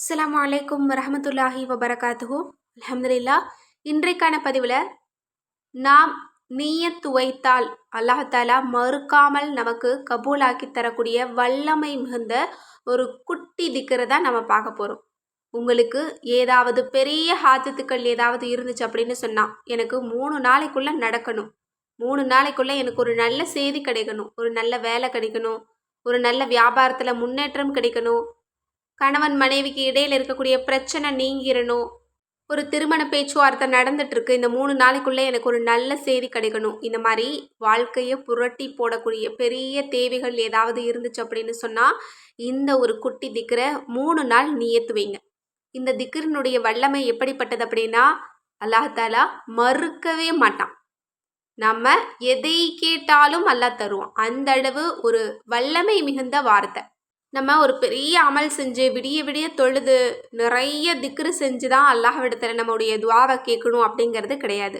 அஸ்லாம் அலைக்கும் வரமத்துல்லாஹி வபரகாத்துஹு. அலமதுல்லா இன்றைக்கான பதிவில் நாம் நீய துவைத்தால் அல்லாஹாலா மறுக்காமல் நமக்கு கபூலாக்கி தரக்கூடிய வல்லமை மிகுந்த ஒரு குட்டி திக்கரை தான் நம்ம பார்க்க போகிறோம் உங்களுக்கு ஏதாவது பெரிய ஹாஜத்துக்கள் ஏதாவது இருந்துச்சு அப்படின்னு சொன்னால் எனக்கு மூணு நாளைக்குள்ளே நடக்கணும். மூணு நாளைக்குள்ளே எனக்கு ஒரு நல்ல செய்தி கிடைக்கணும் ஒரு நல்ல வேலை கிடைக்கணும் ஒரு நல்ல வியாபாரத்தில் முன்னேற்றம் கிடைக்கணும் கணவன் மனைவிக்கு இடையில் இருக்கக்கூடிய பிரச்சனை நீங்கிடணும் ஒரு திருமண பேச்சுவார்த்தை நடந்துட்டுருக்கு. இந்த மூணு நாளைக்குள்ளே எனக்கு ஒரு நல்ல செய்தி கிடைக்கணும். இந்த மாதிரி வாழ்க்கையை புரட்டி போடக்கூடிய பெரிய தேவைகள் ஏதாவது இருந்துச்சு அப்படின்னு சொன்னால் இந்த ஒரு குட்டி திக்கரை மூணு நாள் நீ வைங்க இந்த திக்கரினுடைய வல்லமை எப்படிப்பட்டது அப்படின்னா அல்லாஹாலா மறுக்கவே மாட்டான். நம்ம எதை கேட்டாலும் அல்லாஹ் தருவோம் அந்த அளவு ஒரு வல்லமை மிகுந்த வார்த்தை. நம்ம ஒரு பெரிய அமல் செஞ்சு விடிய விடிய தொழுது நிறைய திக்ரு செஞ்சு தான் அல்லாஹ்விடத்தில் நம்முடைய துவாவை கேட்கணும் அப்படிங்கிறது கிடையாது.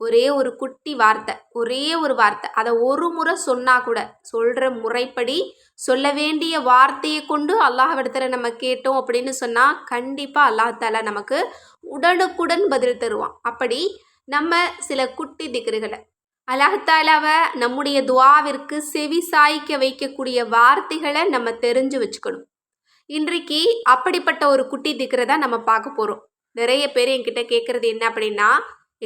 ஒரே ஒரு குட்டி வார்த்தை ஒரே ஒரு வார்த்தை. அதை ஒரு முறை சொன்னால் கூட சொல்கிற முறைப்படி சொல்ல வேண்டிய வார்த்தையை கொண்டு அல்லாஹ்விடத்தில் நம்ம கேட்டோம் அப்படின்னு சொன்னால் கண்டிப்பாக அல்லாஹால நமக்கு உடனுக்குடன் பதில் தருவான். அப்படி நம்ம சில குட்டி திக்ருகளை அல்லாஹாலாவை நம்முடைய துவாவிற்கு செவி சாய்க்க வைக்கக்கூடிய வார்த்தைகளை நம்ம தெரிஞ்சு வச்சுக்கணும். இன்றைக்கு அப்படிப்பட்ட ஒரு குட்டி திக்கிறதா நம்ம பார்க்க போகிறோம் நிறைய பேர் என்கிட்ட கேட்குறது என்ன அப்படின்னா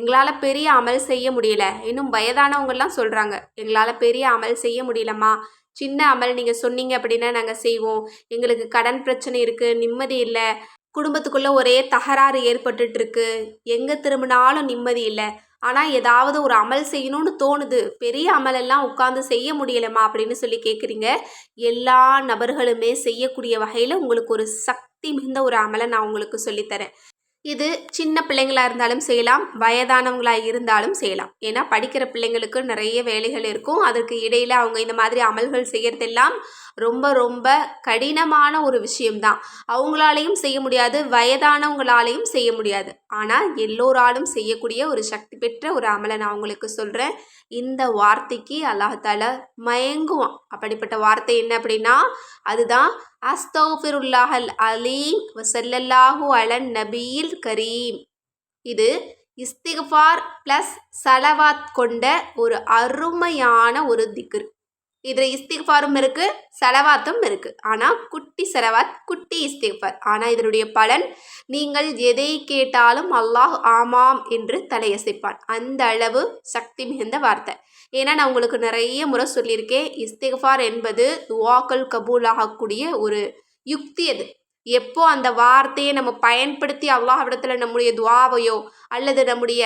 எங்களால் பெரிய அமல் செய்ய முடியல. இன்னும் வயதானவங்கெல்லாம் சொல்கிறாங்க எங்களால் பெரிய அமல் செய்ய முடியலம்மா. சின்ன அமல் நீங்கள் சொன்னீங்க அப்படின்னா நாங்கள் செய்வோம். எங்களுக்கு கடன் பிரச்சனை இருக்குது நிம்மதி இல்லை. குடும்பத்துக்குள்ளே ஒரே தகராறு ஏற்பட்டுட்ருக்கு எங்கே திரும்பினாலும் நிம்மதி இல்லை. ஆனால் ஏதாவது ஒரு அமல் செய்யணும்னு தோணுது. பெரிய அமலெல்லாம் உட்காந்து செய்ய முடியலம்மா அப்படின்னு சொல்லி கேட்குறீங்க எல்லா நபர்களுமே செய்யக்கூடிய வகையில் உங்களுக்கு ஒரு சக்தி மிகுந்த ஒரு அமலை நான் உங்களுக்கு சொல்லித்தரேன். இது சின்ன பிள்ளைங்களாக இருந்தாலும் செய்யலாம் வயதானவங்களாக இருந்தாலும் செய்யலாம். ஏன்னா படிக்கிற பிள்ளைங்களுக்கு நிறைய வேலைகள் இருக்கும். அதற்கு இடையில் அவங்க இந்த மாதிரி அமல்கள் செய்கிறதெல்லாம் ரொம்ப ரொம்ப கடினமான ஒரு விஷயம்தான். அவங்களாலையும் செய்ய முடியாது வயதானவங்களாலையும் செய்ய முடியாது. ஆனால் எல்லோராலும் செய்யக்கூடிய ஒரு சக்தி பெற்ற ஒரு அமலை நான் உங்களுக்கு சொல்கிறேன் இந்த வார்த்தைக்கு அல்லாஹால மயங்குவான். அப்படிப்பட்ட வார்த்தை என்ன அப்படின்னா அதுதான் அஸ்தௌஃபிருல்லாஹல் அலீம் வசல்லல்லாஹு அலன் நபீல் கரீம். இது இஸ்திஃபார் ப்ளஸ் சலவாத் கொண்ட ஒரு அருமையான ஒரு திக்ரு. இதில் இஸ்திஃபாரும் இருக்குது செலவாத்தும் இருக்குது ஆனால் குட்டி செலவாத் குட்டி இஸ்திஃபார் ஆனால் இதனுடைய பலன் நீங்கள் எதை கேட்டாலும் அல்லாஹ் ஆமாம் என்று தலையசைப்பான். அந்த அளவு சக்தி மிகுந்த வார்த்தை. ஏன்னா நான் உங்களுக்கு நிறைய முறை சொல்லியிருக்கேன் இஸ்திஃபார் என்பது துவாக்கள் கபூல் ஆகக்கூடிய ஒரு யுக்தி அது. எப்போ அந்த வார்த்தையை நம்ம பயன்படுத்தி அல்லாஹ் இடத்துல நம்முடைய துவாவையோ அல்லது நம்முடைய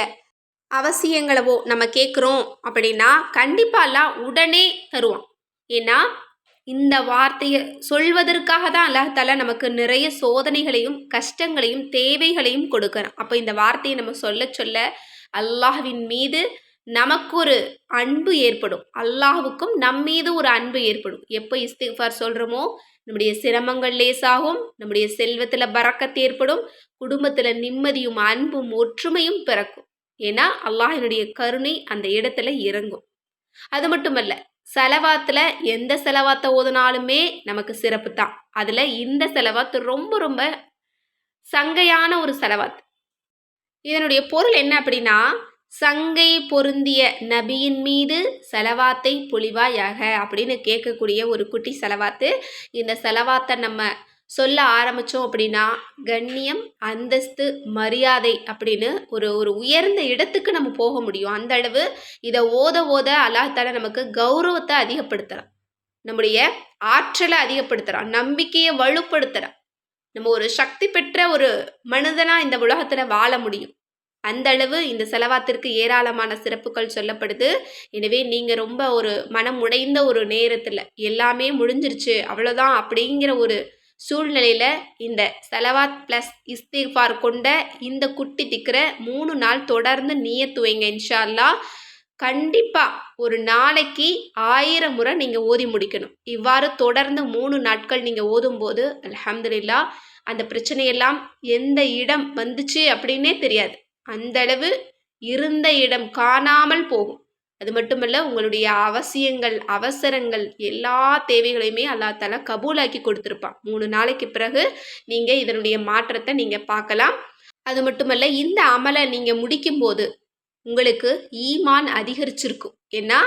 அவசியங்களவோ நம்ம கேட்குறோம் அப்படின்னா கண்டிப்பாலாம் உடனே தருவான். ஏன்னா இந்த வார்த்தையை சொல்வதற்காக தான் அல்லாஹால நமக்கு நிறைய சோதனைகளையும் கஷ்டங்களையும் தேவைகளையும் கொடுக்குறான். அப்போ இந்த வார்த்தையை நம்ம சொல்ல சொல்ல அல்லாஹ்வின் மீது நமக்கு ஒரு அன்பு ஏற்படும். அல்லாஹுக்கும் நம் மீது ஒரு அன்பு ஏற்படும். எப்போ இஸ்திஃபார் சொல்கிறோமோ நம்முடைய சிரமங்கள் லேசாகும் நம்முடைய செல்வத்தில் பறக்கத்து ஏற்படும் குடும்பத்தில் நிம்மதியும் அன்பும் ஒற்றுமையும் பிறக்கும். ஏன்னா அல்லாஹினுடைய கருணை அந்த இடத்துல இறங்கும். அது மட்டுமல்ல செலவாத்தில் எந்த செலவாத்தை ஓதுனாலுமே நமக்கு சிறப்பு தான். அதில் இந்த செலவாத்து ரொம்ப ரொம்ப சங்கையான ஒரு செலவாத்து. இதனுடைய பொருள் என்ன அப்படின்னா சங்கை பொருந்திய நபியின் மீது செலவாத்தை பொழிவாயாக அப்படின்னு கேட்கக்கூடிய ஒரு குட்டி செலவாத்து. இந்த செலவாத்தை நம்ம சொல்ல ஆரம்பித்தோம் அப்படின்னா கண்ணியம் அந்தஸ்து மரியாதை அப்படின்னு ஒரு ஒரு உயர்ந்த இடத்துக்கு நம்ம போக முடியும். அந்த அளவு இதை ஓத ஓத அல்லாஹால நமக்கு கௌரவத்தை அதிகப்படுத்துகிறான் நம்முடைய ஆற்றலை அதிகப்படுத்துகிறான் நம்பிக்கையை வலுப்படுத்துகிறான் நம்ம ஒரு சக்தி பெற்ற ஒரு மனிதனாக இந்த உலகத்தில் வாழ முடியும். அந்த அளவு இந்த செலவாத்திற்கு ஏராளமான சிறப்புகள் சொல்லப்படுது. எனவே நீங்கள் ரொம்ப ஒரு மனம் உடைந்த ஒரு நேரத்தில் எல்லாமே முடிஞ்சிருச்சு அவ்வளோதான் அப்படிங்கிற ஒரு சூழ்நிலையில் இந்த செலவாத் ப்ளஸ் இஸ்திஃபார் கொண்ட இந்த குட்டி திக்கிற மூணு நாள் தொடர்ந்து நீயத்துவைங்க இன்ஷா அல்லா கண்டிப்பாக ஒரு நாளைக்கு ஆயிரம் முறை நீங்கள் ஓதி முடிக்கணும். இவ்வாறு தொடர்ந்து மூணு நாட்கள் நீங்கள் ஓதும்போது அலமதுல்லா அந்த பிரச்சனையெல்லாம் எந்த இடம் வந்துச்சு அப்படின்னே தெரியாது. அந்தளவு இருந்த இடம் காணாமல் போகும். அது மட்டுமல்ல உங்களுடைய அவசியங்கள் அவசரங்கள் எல்லா தேவைகளையுமே அல்லா கபூலாக்கி கொடுத்துருப்பான். மூணு நாளைக்கு பிறகு நீங்கள் இதனுடைய மாற்றத்தை நீங்கள் பார்க்கலாம். அது மட்டுமல்ல இந்த அமலை நீங்கள் முடிக்கும்போது உங்களுக்கு ஈமான் அதிகரிச்சிருக்கும். ஏன்னா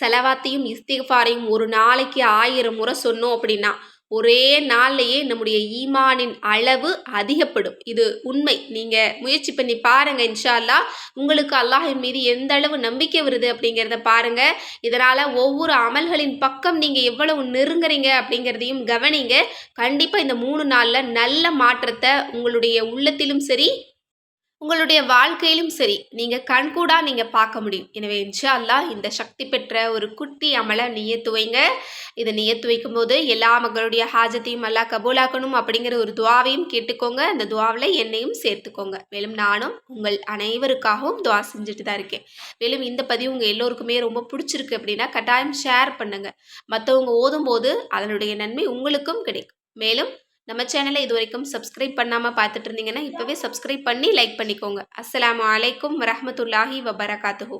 செலவாத்தையும் இஸ்திகாரையும் ஒரு நாளைக்கு ஆயிரம் முறை சொன்னோம் அப்படின்னா ஒரே நாள்லையே நம்முடைய ஈமானின் அளவு அதிகப்படும். இது உண்மை. நீங்கள் முயற்சி பண்ணி பாருங்கள் இன்ஷா அல்லாஹ் உங்களுக்கு அல்லாஹின் மீது எந்த அளவு நம்பிக்கை வருது அப்படிங்கிறத பாருங்கள் இதனால் ஒவ்வொரு அமல்களின் பக்கம் நீங்கள் எவ்வளவு நெருங்குறீங்க அப்படிங்கிறதையும் கவனிங்க. கண்டிப்பாக இந்த மூணு நாளில் நல்ல மாற்றத்தை உங்களுடைய உள்ளத்திலும் சரி உங்களுடைய வாழ்க்கையிலும் சரி நீங்கள் கண்கூடாக நீங்கள் பார்க்க முடியும். எனவே இன்ஷா அல்லாஹ் இந்த சக்தி பெற்ற ஒரு குட்டி அமலை நியத்துவைங்க இதை நியத்து வைக்கும்போது எல்லா மக்களுடைய ஹாஜத்தையும் அல்லாஹ் கபூலாக்கணும் அப்படிங்கிற ஒரு துவாவையும் கேட்டுக்கோங்க. அந்த துவாவில் என்னையும் சேர்த்துக்கோங்க. மேலும் நானும் உங்கள் அனைவருக்காகவும் துவா செஞ்சுட்டு தான் இருக்கேன். மேலும் இந்த பதிவு உங்கள் எல்லோருக்குமே ரொம்ப பிடிச்சிருக்கு அப்படின்னா கட்டாயம் ஷேர் பண்ணுங்கள் மற்றவங்க ஓதும்போது அதனுடைய நன்மை உங்களுக்கும் கிடைக்கும். மேலும் நம்ம சேனலை இது வரைக்கும் சப்ஸ்கிரைப் பண்ணாமல் பார்த்துட்டு இருந்தீங்கன்னா இப்போவே சப்ஸ்கிரைப் பண்ணி லைக் பண்ணிக்கோங்க. அஸ்ஸலாமு வலைக்கம் வரமத்துல்லாஹி வபரகாத்துஹூ.